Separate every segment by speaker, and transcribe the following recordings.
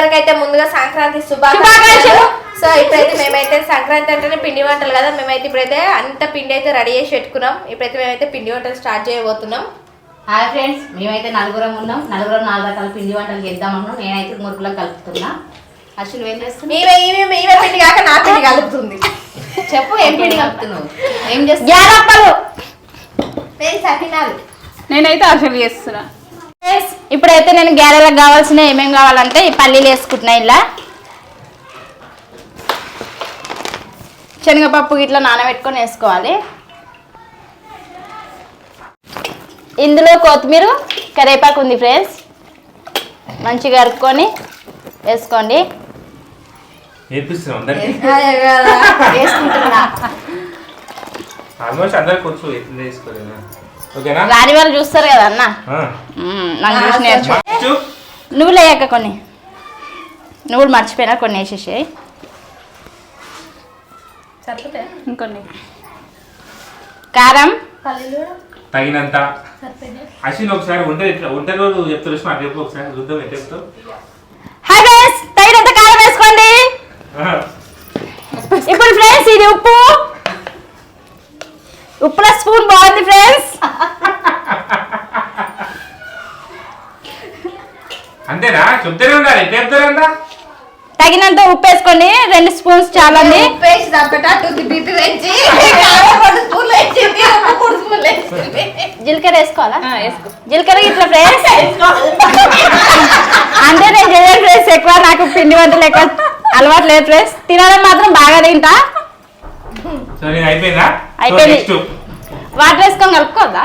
Speaker 1: అందరికీ అయితే ముందుగా సంక్రాంతి శుభాకాంక్షలు. సో ఇప్పుడైతే మేమైతే సంక్రాంతి అంటేనే పిండి వంటలు కదా. మేమైతే ఇప్పుడైతే అంత పిండి అయితే రెడీ చేసి పెట్టుకున్నాం. ఇప్పుడైతే మేమైతే పిండి వంటలు స్టార్ట్ చేయబోతున్నాం.
Speaker 2: హాయ్ ఫ్రెండ్స్ మేమైతే నలుగురం ఉన్నాం. నలుగురం నాలుగు రకాల పిండి వంటలు చేద్దాం అన్నాం. నేనైతే మురుకులకు కలుపుతున్నా. అసలు ఏం
Speaker 1: ఈమె ఈమె పిండి కాక నా పిండి కలుపుతుంది.
Speaker 2: చెప్పు ఏం పిండి కలుపుతున్నావు? ఏం చేస్తున్నావు?
Speaker 3: గ్యారప్పలు
Speaker 1: నేను సకినాలు?
Speaker 3: నేనైతే అసలు చేస్తున్నా. ఇప్పుడైతే నేను గ్యారెలకు కావాల్సిన ఏమేమి కావాలంటే ఈ పల్లీలు వేసుకుంటున్నా ఇలా. శనగపప్పు ఇట్లా నానబెట్టుకొని వేసుకోవాలి. ఇందులో కొత్తిమీర కరివేపాకు ఉంది ఫ్రెండ్స్. మంచిగా కలుపుకొని వేసుకోండి.
Speaker 2: వేసుకుంటున్నా.
Speaker 4: ఆల్మోస్ట్ అందరికి వచ్చు ఓకేనా?
Speaker 3: రాని వాళ్ళు చూస్తారు కదా అన్న? నన్ను చూసి నేర్చు
Speaker 4: ఫస్ట్
Speaker 3: నువ్వులు వేయక కొన్ని. నువ్వులు మర్చిపోయినా కొన్ని వేసేసాయి. ఇంకొన్ని. కారం.
Speaker 4: తగినంత. అశ్విన్ ఒకసారి వంట ఎట్లా? వంట రోజు చెప్తారు చూసిన అటు చెప్పు ఒకసారి. చూద్దాం ఎట్లా చెప్తావు?
Speaker 3: హాయ్ ఫ్రెండ్స్ తగినంత కారం వేసుకోండి. ఇప్పుడు ఫ్రెండ్స్ ఇది ఉప్పు. ఉప్పుల స్పూన్ బాగుంది ఫ్రెండ్స్
Speaker 4: అంతేనా చెప్తూనే ఉండాలి
Speaker 3: తగినంత ఉప్పు వేసుకోండి రెండు స్పూన్స్ చాలండి.
Speaker 1: ఉప్పేసి తప్పేటట్టు బీపీ పెంచి. రెండు స్పూన్లు వేసింది ఉప్పు మూడు స్పూన్లు వేసింది
Speaker 3: జీలకర్ర వేసుకోవాలా? జీలకర్ర ఇట్లా ఫ్రెండ్స్? అంటే నేను చేయను ఫ్రెండ్స్ ఎక్కువ నాకు పిండి వంటలు ఎక్కువ అలవాటు లేదు ఫ్రెండ్స్. తినడం మాత్రం బాగా తింటా.
Speaker 4: అయిపోయిందా?
Speaker 3: వాటర్ వేసుకొని కలుపుకోవద్దా?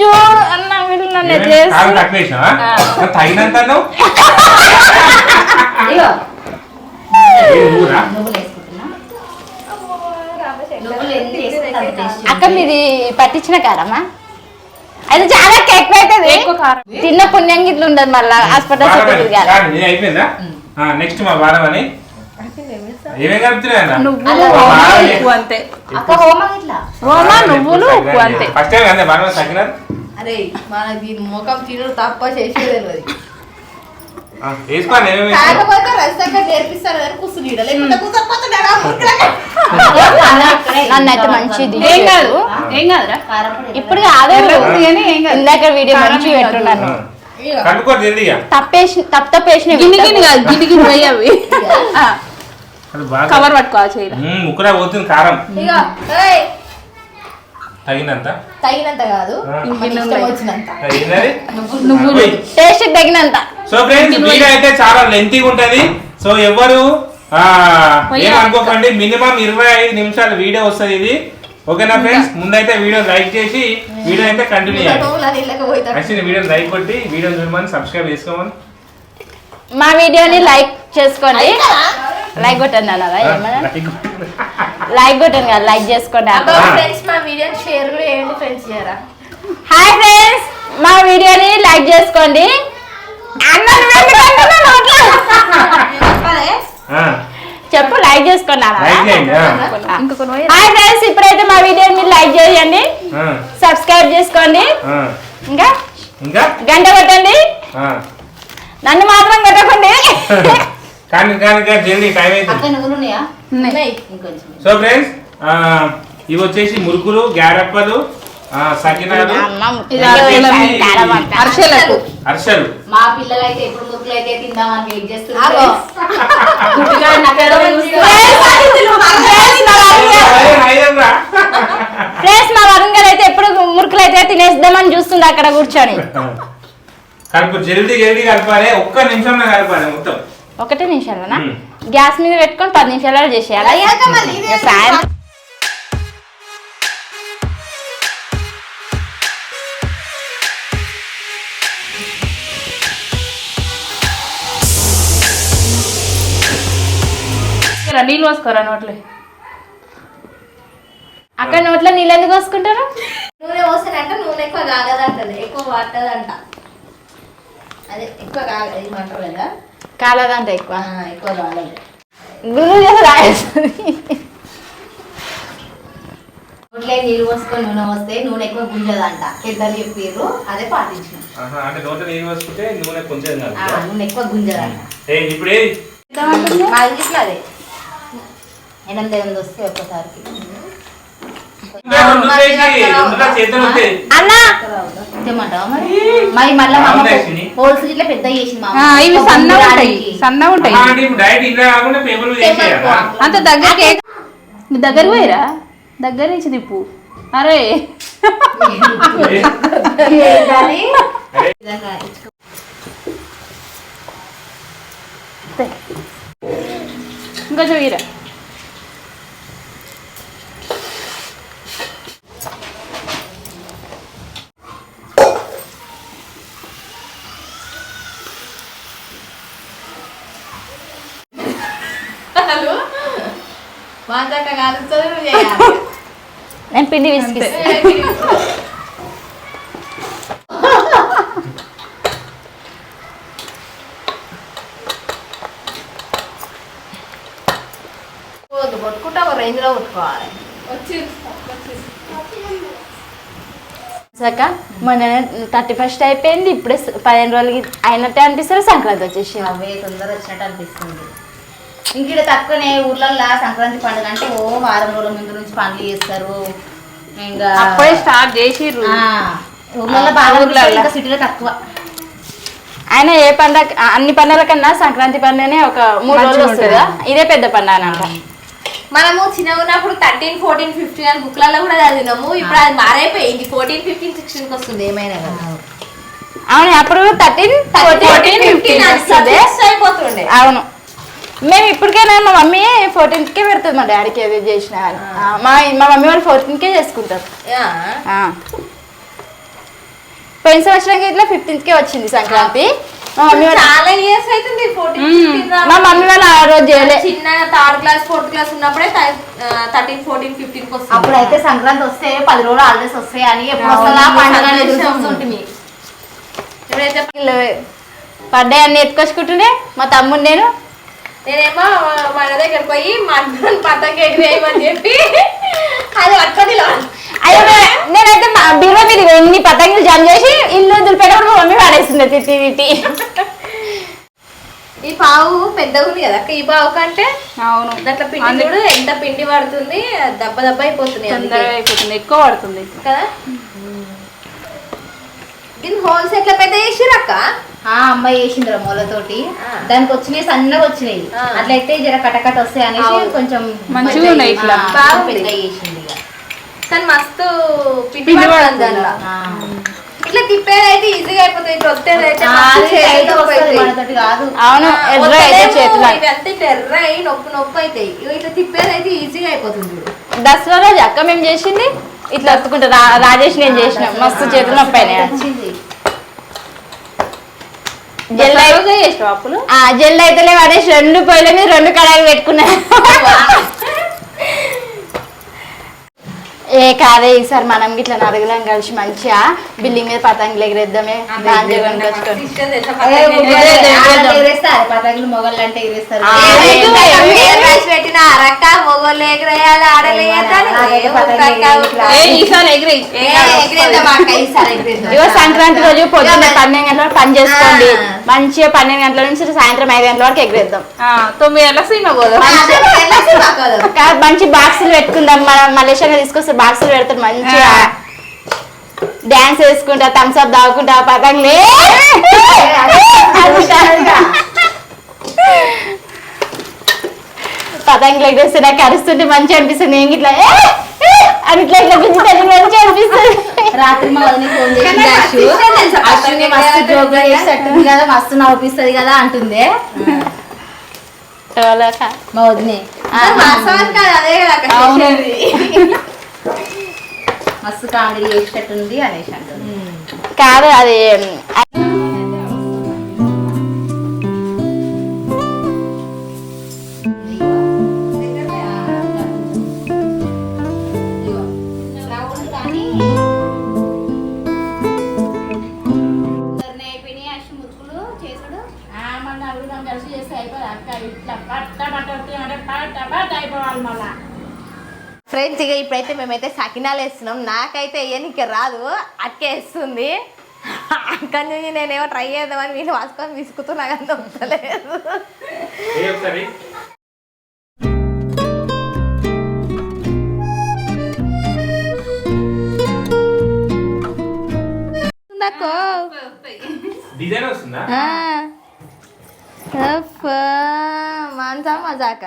Speaker 3: చూడు అన్న వీళ్ళు నన్ను?
Speaker 4: మరి తగినంత
Speaker 3: అక్క మీది పట్టించిన కారమా? అది చాలా ఎక్కువ అవుతుంది. తిన్న పుణ్యం గిట్ల ఉండదు మళ్ళీ హాస్పిటల్
Speaker 4: నెక్స్ట్ మా వారం ఏమేం కలుపుతున్నాయి
Speaker 2: అలా
Speaker 3: ఉప్పు అంతే.
Speaker 2: అక్క హోమం ఇట్లా
Speaker 3: ఓమా నువ్వులు ఉప్పు అంతే.
Speaker 4: ఫస్ట్ టైం
Speaker 1: అరే మన దీని ముఖం తినడు తప్ప చేసేది తెలియదు
Speaker 4: వేసుకోండి ఏమేమి వేసుకోండి.
Speaker 1: కాకపోతే రసంగా నేర్పిస్తారు కానీ కూర్చుని లేకపోతే కూర్చోకపోతే
Speaker 3: నన్ను అయితే మంచిది
Speaker 2: ఏం
Speaker 3: కాదు.
Speaker 2: ఏం కాదురా?
Speaker 3: ఇప్పుడు కాదు. ఇందాక వీడియో మంచి పెట్టున్నాను. తప్పేసి తప్పు తప్పేసిన
Speaker 5: గిన్ని గిన్ని కాదు గిన్ని గిన్ని అవి.
Speaker 4: అది బాగా
Speaker 5: కవర్ పట్టుకోవాలి చేయాలి.
Speaker 4: ముక్కులా పోతుంది కారం.
Speaker 1: ఇక ఏయ్,
Speaker 4: తగినంత?
Speaker 1: తగినంత కాదు. ఇష్టం వచ్చినంత.
Speaker 3: టేస్ట్ తగినంత.
Speaker 4: సో ఫ్రెండ్స్ వీడియో అయితే చాలా లెంతీగా ఉంటది. సో ఎవరు ఆ, ఏమనుకోకండి మినిమం ఇరవై ఐదు నిమిషాల వీడియో వస్తుంది ఇది. ఓకేనా ఫ్రెండ్స్? ముందైతే వీడియో లైక్ చేసి వీడియో అయితే కంటిన్యూ చేయాలి
Speaker 1: పోయితే
Speaker 4: యాక్చువల్లీ వీడియో లైక్ కొట్టి వీడియో చూడమని సబ్స్క్రైబ్ చేసుకోమని.
Speaker 3: మా వీడియోని లైక్ చేసుకోండి. లైక్ కొట్టండి అన్నదా ఏమన్నా?
Speaker 4: లైక్ కొట్టి.
Speaker 3: లైక్ కొట్టండి కదా లైక్ చేసుకోండి
Speaker 1: అబ్బా
Speaker 4: ఆ.
Speaker 1: ఫ్రెండ్స్ మా వీడియోని షేర్ కూడా చేయండి ఫ్రెండ్స్ చేయరా?
Speaker 3: హాయ్ ఫ్రెండ్స్ మా వీడియోని లైక్ చేసుకోండి. చెప్పు లైక్ చేసుకోండి హాయ్ ఫ్రెండ్స్ ఇప్పుడైతే మా వీడియోని మీరు లైక్ చేయండి. సబ్స్క్రైబ్ చేసుకోండి. ఇంకా?
Speaker 4: ఇంకా?
Speaker 3: గంట కొట్టండి. నన్ను మాత్రం కొట్టకండి.
Speaker 4: కానీ కానీ కానీ జల్దీ టైం
Speaker 2: అక్క
Speaker 4: అవుతుంది
Speaker 2: నువ్వులు ఉన్నాయా?
Speaker 1: ఉన్నాయి.
Speaker 2: ఇంకొంచెం.
Speaker 4: సో ఫ్రెండ్స్ ఇవి వచ్చేసి మురుకులు గ్యారప్పలు ఆ, సకినాలు
Speaker 5: ఇది. అరిసెలకు
Speaker 4: అరిసెలు
Speaker 2: మా పిల్లలు అయితే ఎప్పుడు తిందామని వెయిట్. చేస్తున్నారు
Speaker 3: మా వరుణ్ గారు-
Speaker 4: అరే, హైదం రా.
Speaker 3: ఫ్రెండ్స్ మా వరుణ్ గారు అయితే ఎప్పుడు మురుకులు అయితే తినేద్దామని చూస్తుంది అక్కడ కూర్చొని.
Speaker 4: కలుపు జల్దీ జల్దీ కలపాలి. ఒక్క నిమిషంలో కలపాలి మొత్తం.
Speaker 3: ఒకటే నిమిషాలనా? గ్యాస్ మీద పెట్టుకొని పది నిమిషాలు చేసేయాలి?
Speaker 5: నీళ్ళు పోసుకోరా నోట్లో?
Speaker 3: అక్కడ నోట్లో నీళ్ళు ఎందుకు పోసుకుంటారు?
Speaker 1: నూనె పోసానంట నూనె ఎక్కువ కాగదంటది ఎక్కువ పట్టదంట. అదే ఎక్కువ కాగదు ఇది కదా
Speaker 3: కాలదంట ఎక్కువ
Speaker 1: ఆ, ఎక్కువ
Speaker 3: చేసి రాయేస్తుంది
Speaker 2: నోట్లో నీళ్ళు పోసుకొని నూనె వస్తే నూనె ఎక్కువ గుంజదంట పెద్దలు చెప్పారు అదే పాటించిన
Speaker 4: అంటే నీళ్ళు నూనె కొంచెం
Speaker 2: ఎక్కువ గుంజదంట
Speaker 4: ఇప్పుడు ఏది?
Speaker 1: మాది ఇట్లా అదే
Speaker 2: ఎనిమిది ఎనిమిది వస్తే ఒక్కసారికి
Speaker 5: ఇవి ఉంటాయి. అంత నీ దగ్గర పోయిరా? దగ్గర నుంచి తిప్పు. అరే. ఇంకా చూయిరా.
Speaker 1: నువ్వు చేయాలి.
Speaker 3: నేను పిండి విసిగిస్తా
Speaker 1: పోదు కొట్టుకుంటా ఒక రేంజ్లో కొట్టుకోవాలి
Speaker 3: సక్క మొన్న థర్టీ ఫస్ట్ అయిపోయింది ఇప్పుడే పదిహేను రోజులకి అయినట్టే అనిపిస్తుంది సంక్రాంతి వచ్చేసి
Speaker 2: అవే తొందర వచ్చినట్టు అనిపిస్తుంది. ఇంక తక్కువనే ఊర్లల్లో సంక్రాంతి పండుగ అంటే ఓ వారం రోజుల ముందు నుంచి పనులు చేస్తారు. ఇంకా
Speaker 5: అప్పుడే స్టార్ట్
Speaker 2: ఊర్లలో బాగా ఇంకా సిటీలో తక్కువ.
Speaker 3: ఆయన ఏ పండగ అన్ని పండుగల కన్నా సంక్రాంతి పండుగనే ఒక మూడు రోజులు వస్తుంది ఇదే పెద్ద పండుగ అనంట.
Speaker 1: మనము చిన్న ఉన్నప్పుడు థర్టీన్ ఫోర్టీన్ ఫిఫ్టీన్ అని బుక్లలో కూడా చదివినాము. ఇప్పుడు అది మారైపోయింది. ఫోర్టీన్ ఫిఫ్టీన్ సిక్స్టీన్కి వస్తుంది ఏమైనా కదా
Speaker 3: అవును అప్పుడు థర్టీన్ ఫోర్టీన్ ఫిఫ్టీన్
Speaker 1: అయిపోతుండే.
Speaker 3: అవును. మేము ఇప్పటికైనా మా మమ్మీ ఫోర్టీన్త్ కే పెడుతుంది మా డాడీకి ఏది చేసినా మా మా మమ్మీ వాళ్ళు ఫోర్టీన్త్ కే చేసుకుంటారు.
Speaker 1: యా.
Speaker 3: ఆ. పోయిన సంవత్సరం ఇట్లా ఫిఫ్టీన్త్ కే వచ్చింది సంక్రాంతి. మా మమ్మీ వాళ్ళు
Speaker 1: చాలా ఇయర్స్ అవుతుంది
Speaker 3: మా మమ్మీ వాళ్ళు ఆ రోజు చేయలే.
Speaker 1: చిన్న థర్డ్ క్లాస్ ఫోర్త్ క్లాస్ ఉన్నప్పుడే థర్టీన్ ఫోర్టీన్ ఫిఫ్టీన్ వస్తుంది.
Speaker 2: అప్పుడైతే సంక్రాంతి వస్తే పది రోజులు హాలిడేస్ వస్తాయి అని ఎప్పుడు వస్తుందా? పండుగ.
Speaker 1: ఇప్పుడైతే
Speaker 3: పడ్డాయి అన్ని ఎత్తుకొచ్చుకుంటుండే. మా తమ్ముడు నేను
Speaker 1: నేనేమో మన దగ్గర పోయి మా అన్నని పతంగి ఎగిరేయమని చెప్పి అది పట్టుకొని
Speaker 3: నే- నేనైతే మా బీరో మీద ఎన్ని పతంగులు జమ చేసి ఇల్లు దులిపేటప్పుడు మమ్మీ వాడేస్తుంది తిట్టి తిట్టి
Speaker 1: ఈ పావు పెద్దగా ఉంది కదా ఈ పావు కంటే
Speaker 5: అవును.
Speaker 1: దాంట్లో పిండి ఎంత పిండి పడుతుంది దెబ్బ దెబ్బ అయిపోతుంది.
Speaker 5: తొందరగా అయిపోతుంది ఎక్కువ పడుతుంది.
Speaker 1: కదా? దీని హోల్స్ ఎట్లా పెద్ద చేసిరక్క
Speaker 2: ఆ అమ్మాయి చేసిండ్రు మూలతోటి. దానికి వచ్చినాయి సన్నగా వచ్చినాయి. అట్లయితే జర కటకట వస్తాయి అనేసి. కొంచెం
Speaker 5: మంచిగా ఉన్నాయి ఇట్లా.
Speaker 2: ఆ,
Speaker 1: బాగుంది.
Speaker 2: పెద్దగా చేసింది.
Speaker 1: కానీ మస్తు పిండి. ఇట్లా తిప్పేది అయితే ఈజీగా అయిపోతుంది ఇట్లా అయితే
Speaker 3: అవును ఎర్ర అయితే
Speaker 1: వస్తలేము,
Speaker 3: చేతులు
Speaker 1: ఇవి అంతా ఇట్లా ఎర్ర అయి నొప్పి నొప్పి అవుతాయి ఇట్లా తిప్పేది అయితే ఈజీగా అయిపోతుంది.
Speaker 3: దసరా రోజు అక్క మేము చేసింది ఇట్లా వత్తుకుంటా రా- రాజేష్ నేను చేసిన మస్తు చేతులు నొప్పి అయినాయి. జెల్ అయితే వాడేసి రెండు పొయ్యిల మీద రెండు కడాయిలు పెట్టుకున్నా ఏ కాదే ఈసారి మనం ఇట్లా నలుగురం కలిసి మంచిగా బిల్డింగ్ మీద పతంగులు ఎగిరేద్దామే
Speaker 2: పతంగులు మొగళ్ళు అంటే ఎగరేస్తారు
Speaker 1: పెట్టిన అరక్క మొగోళ్ళు ఎగరేయాలి ఆడలు
Speaker 3: ఇగో సంక్రాంతి రోజు పొద్దున్న పన్నెండు గంటల వరకు పని చేసుకోండి. మంచిగా పన్నెండు గంటల నుంచి సాయంత్రం ఐదు గంటల వరకు ఎగిరేద్దాం.
Speaker 5: తొమ్మిది గంటల సినిమా పోదాం.
Speaker 3: మంచి బాక్సులు పెట్టుకుందాం. మన మలేషియా తీసుకొస్తే బాక్సులు పెడతారు మంచిగా. డాన్స్ వేసుకుంటా థమ్స్ అప్ తాగుకుంటా పతంగులే. పతంగులు ఎగరేస్తే నాకు అరుస్తుంటే మంచిగా అనిపిస్తుంది. ఇట్లా "ఏ, ఏ" అని ఇట్లా ఇట్లా గుంజుతాను మంచిగా అనిపిస్తుంది.
Speaker 2: రాత్రి మా వదిన ఫోన్ చేసి అశ్విని మస్తు చేసేటట్టుంది కదా మస్తు నవ్విస్తుంది కదా అంటుంది? మా వదినే.
Speaker 1: కాదు, అదే ఫ్రెండ్స్ ఇక ఇప్పుడైతే మేమైతే సకినాలు వేస్తున్నాం. నాకైతే వేయనికి రాదు. అక్కే వేస్తుంది. అక్కడి నుంచి నేనేమో ట్రై చేద్దామని వీళ్ళు వాసుకొని
Speaker 4: విసుకుతున్నా కానీ
Speaker 1: దొరకలేదు.
Speaker 4: డిజైన్ వస్తుందా?
Speaker 1: మాంసా మజాక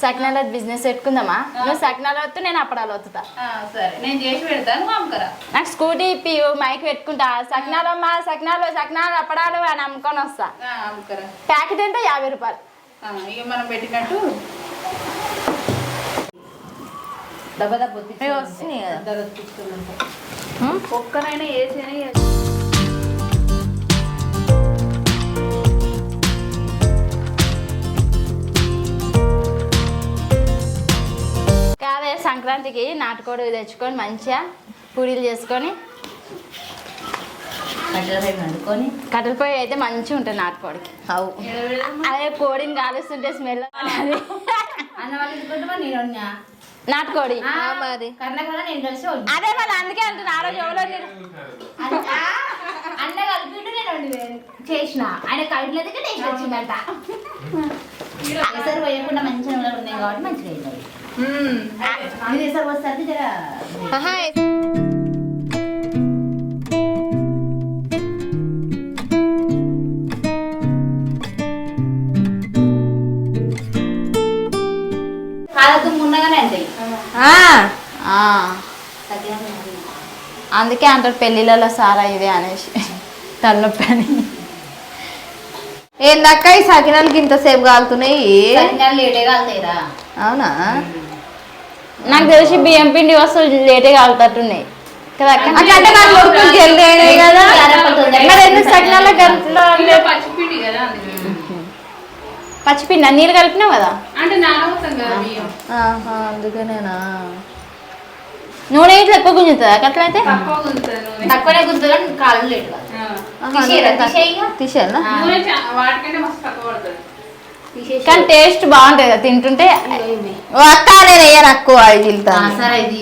Speaker 3: సకినాల బిజినెస్ పెట్టుకుందామా నువ్వు సకినాలు వద్దు నేను అప్పడాలు వత్తుతా
Speaker 2: ఆ, సరే నేను చేసి పెడతాను అమ్మకరా
Speaker 3: నాకు స్కూటీ ఇప్పి మైక్ పెట్టుకుంటా సకినాలు అమ్మా సకినాలు సకినాలు అప్పడాలు అని అమ్ముకొని వస్తా ప్యాకెట్ అంటే యాభై రూపాయలు
Speaker 2: ఇక మనం పెట్టినట్టు
Speaker 1: వస్తున్నాయి కదా.
Speaker 2: ఒక్కనైనా వేసేనే
Speaker 3: కాదే సంక్రాంతికి నాటుకోడి తెచ్చుకొని మంచిగా పూరీలు చేసుకొని
Speaker 2: వండుకొని.
Speaker 3: కట్టెల పొయ్యి అయితే మంచిగా ఉంటుంది నాటుకోడికి.
Speaker 1: అవు.
Speaker 3: అదే కోడిని కాలుస్తుంటే స్మెల్ అది
Speaker 2: అన్న వాళ్ళు ఎందుకుంటే నేను వండినా.
Speaker 3: నాటుకోడి.
Speaker 1: మరి.
Speaker 2: నేను కలిసి.
Speaker 3: అదే మరి అందుకే అంటున్నా ఆ రోజు ఎవరో
Speaker 2: అన్న కలిపిండు నేను చేసిన. ఆయన కలిపినందుకే టేస్ట్ వచ్చిందంట. ఎసరు వేయకుండా మంచిగా ఉన్నాయి కాబట్టి మంచిగా ఎసరు జర
Speaker 3: అందుకే అంటారు పెళ్ళిళ్ళలో సారా ఇదే అనేసి. తలనొప్పి అని
Speaker 1: ఏందక్క ఈ సకినాలకి ఇంతసేపు కాలుతున్నాయి? అవునా?
Speaker 3: నాకు తెలిసి బియ్యం పిండి వస్తువులు లేటే కాలుతట్టున్నాయి కదా?
Speaker 1: అట్లా మరి ఎందుకు సకినాల గంటలో
Speaker 5: పచ్చిపిండి కదా
Speaker 3: పచ్చిపిండి నీళ్ళు కలిపినావు కదా?
Speaker 5: అంటే
Speaker 1: అందుకనేనా?
Speaker 3: నూనె ఇట్లా ఎక్కువ గుంజుతుందా అట్లయితే
Speaker 5: గుంజుతుంది
Speaker 2: తక్కువనే కాలు లేటు?
Speaker 1: తీసేయాలా?
Speaker 2: తీసేసి
Speaker 3: కానీ టేస్ట్ బాగుంటుంది కదా తింటుంటే.
Speaker 1: ఓ అక్క నేను వేయను అక్కువ ఇది
Speaker 2: సరే ఇది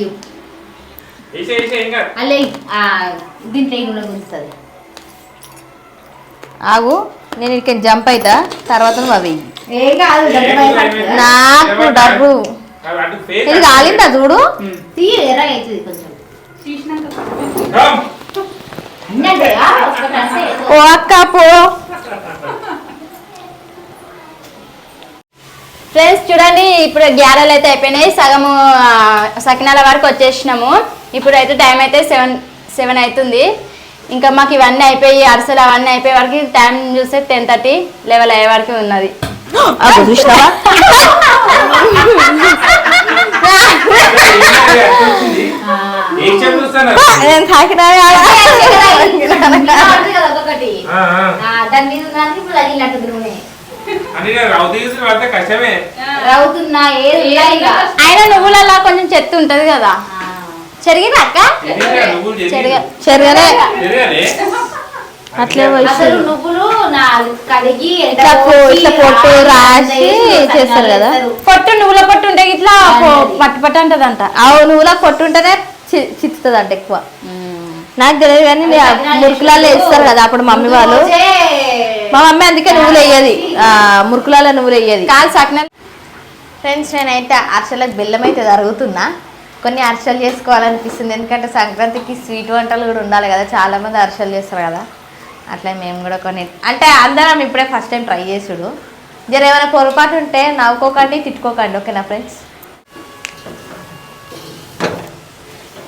Speaker 2: అల్లే దీంట్లో ఈ నూనె గుంచుతుంది
Speaker 1: ఆగు నేను ఇక్కడ జంప్ అవుతా తర్వాత నువ్వు అవి నాకు డబ్బు. ఇది కాలిందా చూడు? ఓ అక్క పో.
Speaker 3: ఫ్రెండ్స్ చూడండి ఇప్పుడు గ్యారెలు అయితే అయిపోయినాయి. సగము సకినాల వరకు వచ్చేసినాము. ఇప్పుడు అయితే టైం అయితే సెవెన్ సెవెన్ అవుతుంది. ఇంకా మాకు ఇవన్నీ అయిపోయి అరిసెలు అవన్నీ అయిపోయే వరకు టైం చూస్తే టెన్ థర్టీ లెవెల్ అయ్యే వరకు ఉన్నది.
Speaker 1: నేను తాకినా
Speaker 2: దాని మీద ఉన్నదానికి ఇప్పుడు తగిలినట్టు నూనె రవుతున్నా ఏది ఉన్నా ఇక.
Speaker 3: అయినా నువ్వులలో కొంచెం చెత్త ఉంటది కదా.
Speaker 2: ఆ.
Speaker 3: చెరిగిన అక్క?
Speaker 4: తెలియదురా,
Speaker 1: అట్లే
Speaker 2: అసలు నువ్వులు నా కడిగి
Speaker 1: ఇట్లా పొట్టు
Speaker 2: రాసి,
Speaker 1: చేస్తారు కదా.
Speaker 3: పొట్టు నువ్వుల పొట్టు ఉంటే ఇట్లా పట్టు పట్టు అంటదంట.
Speaker 1: అవు నువ్వులా కొట్టుంటేనే చిత్తుంది అంట ఎక్కువ. నాకు తెలియదు కానీ మురుకులాల్లో వేస్తారు కదా అప్పుడు మమ్మీ వాళ్ళు. మా మమ్మీ అందుకే నువ్వులు వేయది. ఆ, మురుకులాల్లో నువ్వులు వేయది.
Speaker 3: కాదు సకినాలు
Speaker 1: ఫ్రెండ్స్ నేనైతే అరిసెలకు బెల్లం అయితే జరుగుతున్నా కొన్ని అరిసెలు చేసుకోవాలనిపిస్తుంది. ఎందుకంటే సంక్రాంతికి స్వీట్ వంటలు కూడా ఉండాలి కదా. చాలా మంది అరిసెలు చేస్తారు కదా. అట్లా మేము కూడా కొన్ని అంటే అందరం ఇప్పుడే ఫస్ట్ టైం ట్రై చేసుడు. జర ఏమైనా పొరపాటు ఉంటే నవ్వుకోకండి తిట్టుకోకండి ఓకేనా ఫ్రెండ్స్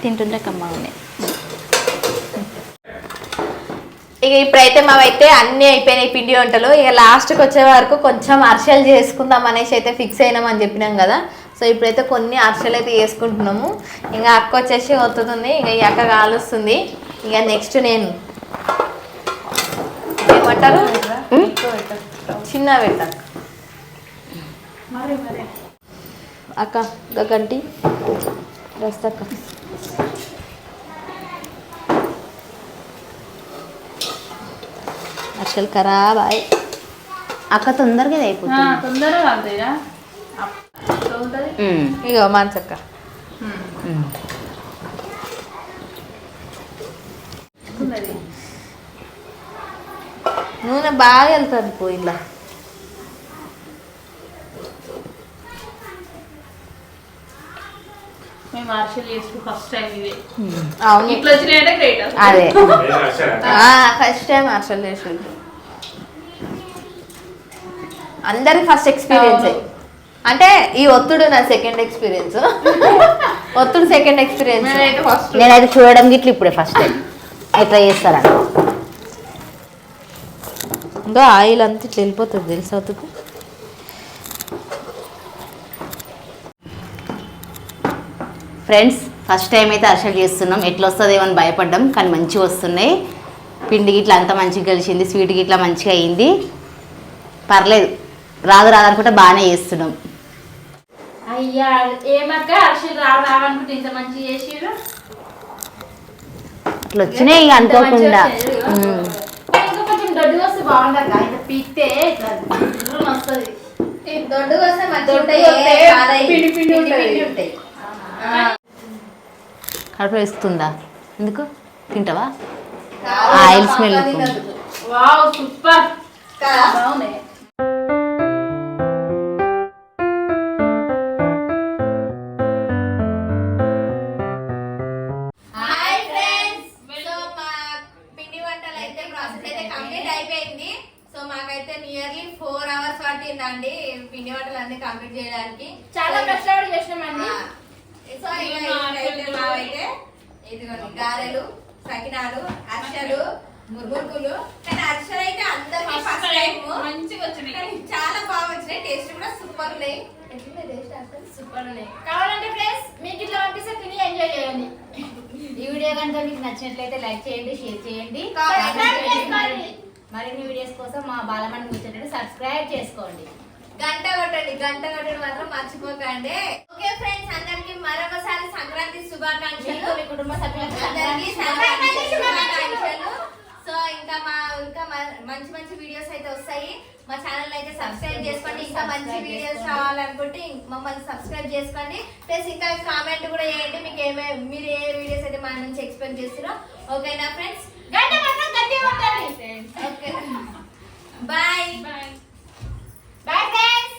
Speaker 1: తింటుంటే కమ్మా ఉన్నాయి ఇక ఇప్పుడైతే మావైతే అన్నీ అయిపోయినాయి పిండి వంటలు. ఇక లాస్ట్కి వచ్చే వరకు కొంచెం అరిసెలు చేసుకుందాం అనేసి అయితే ఫిక్స్ అయినామని చెప్పినాం కదా. సో ఇప్పుడైతే కొన్ని అరిసెలు అయితే చేసుకుంటున్నాము. ఇంకా అక్క వచ్చేసి వస్తుంది ఇక ఈ అక్క కాలుస్తుంది. ఇక నెక్స్ట్ నేను. చిన్న పెట్టాలి. అక్క గంటి. అసలు ఖరాబ్ అయ్యి
Speaker 2: అక్క తొందరగా అయిపోతుంది.
Speaker 5: తొందరగా
Speaker 1: ఇక మంచక్క నూనె బాగా వెళ్తుంది పోయిలా
Speaker 2: అదే.
Speaker 1: ఫస్ట్ టైం అసలు చేసింది అందరి ఫస్ట్ ఎక్స్పీరియన్స్ అంటే ఈ ఒత్తుడు నా సెకండ్ ఎక్స్పీరియన్స్ ఒత్తుడు సెకండ్ ఎక్స్పీరియన్స్
Speaker 2: నేనైతే చూడడం గిట్ల ఇప్పుడే ఫస్ట్ టైం ఎట్లా చేస్తారా
Speaker 1: ఇంకా ఆయిల్ అంతా ఇట్లా వెళ్ళిపోతుంది తెలుసు అవుతుంది
Speaker 2: ఫ్రెండ్స్ ఫస్ట్ టైం అయితే అరిసెలు చేస్తున్నాం. ఎట్లా వస్తుందేమో అని భయపడ్డాం కానీ మంచిగా వస్తున్నాయి. పిండి గిట్ల అంతా మంచిగా కలిసింది స్వీట్ గిట్ల మంచిగా అయింది. పర్లేదు రాదు రాదనుకుంటే బాగానే చేస్తున్నాం.
Speaker 3: అయ్యా ఏమక్క? అరిసెలు రావు రావనుకుంటే ఇంత మంచి చేసిర్రు?
Speaker 2: అట్లా వచ్చినాయి ఇక అనుకోకుండా.
Speaker 3: దొడ్డు వస్తే బాగుండదు ఇంత పీక్తే ఇట్లా దుర్రున వస్తుంది
Speaker 1: దొడ్డు వస్తే. ఉంటాయి.
Speaker 2: కడుపులో వేస్తుందా? ఎందుకు? తింటావా? Oil smell
Speaker 3: wow super. బాగున్నాయి.
Speaker 1: పట్టిందండి పిండి వంటలు అన్ని కంప్లీట్ చేయడానికి.
Speaker 3: చాలా కష్టపడి చేసినామండి.
Speaker 1: సో మావైతే ఇదిగోండి గారెలు సకినాలు అర్షలు మురుగులు కానీ అర్షలు అయితే అందరికి ఫస్ట్ టైం
Speaker 5: మంచిగా వచ్చినాయి.
Speaker 1: కానీ చాలా బాగా వచ్చినాయి. టేస్ట్ కూడా సూపర్ ఉన్నాయి.
Speaker 3: సూపర్ ఉన్నాయి. కావాలంటే ఫ్రెండ్స్ మీకు ఇట్లా తిని ఎంజాయ్ చేయండి.
Speaker 2: ఈ వీడియో కనుక మీకు నచ్చినట్లయితే లైక్ చేయండి షేర్ చేయండి. మరిన్ని వీడియోస్ కోసం మా బాలమణి ముచ్చటని సబ్స్క్రైబ్ చేసుకోండి.
Speaker 1: గంట కొట్టండి గంట కొట్టడం మాత్రం మర్చిపోకండి. ఓకే ఫ్రెండ్స్ అందరికి మరొకసారి సంక్రాంతి శుభాకాంక్షలు.
Speaker 2: మీ కుటుంబ సభ్యులకు
Speaker 1: అందరికీ
Speaker 2: సంక్రాంతి
Speaker 1: సంక్రాంతి శుభాకాంక్షలు. సో ఇంకా మా ఇంకా మంచి మంచి వీడియోస్ అయితే వస్తాయి. మా ఛానల్ అయితే సబ్స్క్రైబ్ చేసుకోండి. ఇంకా మంచి వీడియోస్. రావాలనుకుంటే మమ్మల్ని సబ్స్క్రైబ్ చేసుకోండి. ప్లస్ ఇంకా కామెంట్ కూడా చేయండి మీకు ఏమే మీరు ఏ వీడియోస్ అయితే మా నుంచి ఎక్స్పెక్ట్ చేస్తారో ఓకేనా friends
Speaker 3: Okay.
Speaker 1: Bye. Bye.
Speaker 5: Bye, friends.